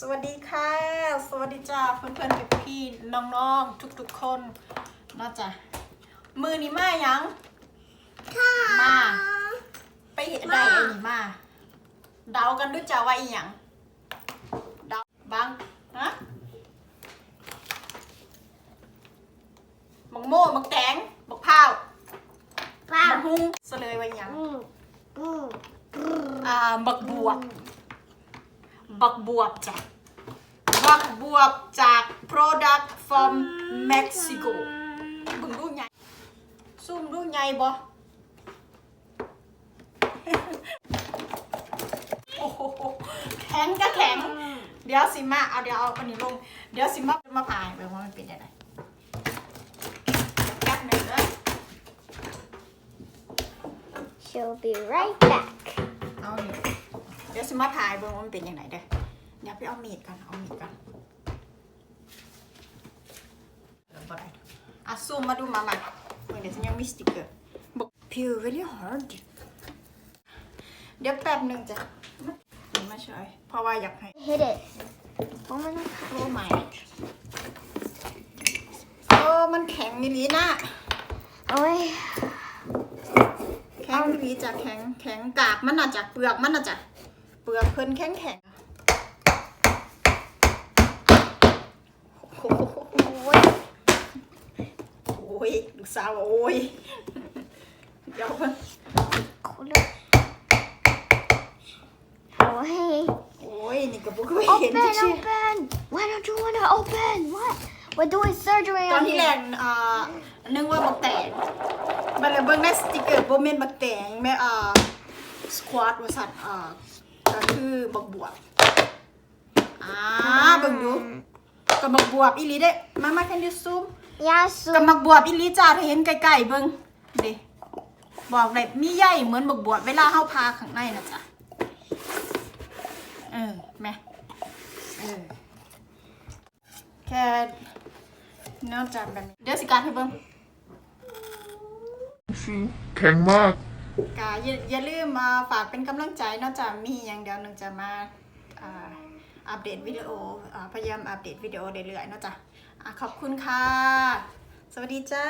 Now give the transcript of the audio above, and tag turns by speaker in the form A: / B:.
A: สวัสดีค่ะ สวัสดีจ้าเพื่อนๆพี่ๆน้องๆทุกๆคนเนาะจ้ะมือนี้มายัง
B: ค่ะ
A: มาไปเห็นได้ไอ้นี่มาเดากันด้วยจ้าว่าอีหยังเดาบังฮะมังโม่มังแตงบักพร้าว
B: ป้า
A: บักฮุ้งเสลยว่าอีหยัง
B: อืมอืม
A: อ่าบักบวบ บักบวบจ้ะบักบวบจาก product from Mexico เบึงดูใหญ่ซุ่มดูใหญ่บ่โอ้โหแข็งก็แข็ง เดี๋ยวสิมาเอาเดี๋ยวเอาอันนี้ลง เดี๋ยวสิมามาผ่ายไปว่ามันเป็นยังไงแป๊บหนึ่งนะ
B: she'll be right back
A: เอานี่เดี๋ยวสิมาผ่ายเบิ่งว่ามันเป็นยังไงเด้อเดี๋ยวไปเอามีดกันเอามีดกันเออบ่ได้อะซูมมาดูมามาเมื่อเดี๋ยวฉันยังมีสติกเกอร์บอก peel really hard เดี๋ยวแป๊บหนึ่งจ้ะนี่มาช่วยเพราะว่าอยากให้
B: hit it โอ้มัน
A: โอ้ไม่โอ้มันแข็งนี่ลีนะ
B: โอ้ย
A: แข็งนี่ลีจากแข็งแข็งกากมันน่ะจากเปลือกมันน่ะจ้ะ เปลือกเพิ่นแข็งแข็งโอ้โห
B: โอ้ย
A: โอ้ยลูกสาวโอ้ยเดี๋ยวเพิ่น
B: คุณโอ้ย
A: โอ้ยนี่ก็บ่เคยเห็น
B: open
A: จักชื่อ
B: open why don't you wanna open what we're doing surgery
A: ตอน
B: on
A: ที่
B: you
A: แรกอ่านึกว่าบักแตงบัดแล้วเบิ่งในสติกเกอร์บ่แม่นบักแตงแม่อ่าสควอตว่าซั่นอ่า ก็คือบักบวบอ่าเบิ่งดูกับบักบวบอีหลีเด้ มามา can you zoom
B: ยาสู
A: กับบักบวบอีหลีจ้าถ้าเห็นใกล้ๆเบิ่งเด้บอกเลยมีใหญ่เหมือนบักบวบเวลาเฮาพาข้างในน่ะจ้ะเออแม่เออแค่นอกจากแบบนี้เดี๋ยวสิการให้เบิ่ง
C: แข็งมาก
A: กาอย่าอย่าลืมมาฝากเป็นกำลังใจนอกจากมีอย่างเดียวหนึงจะมาอ่าอัปเดตวิดีโออ่าพยายามอัปเดตวิดีโอเรื่อยๆเนอะจ๊ะอะขอบคุณค่ะ สวัสดีจ้า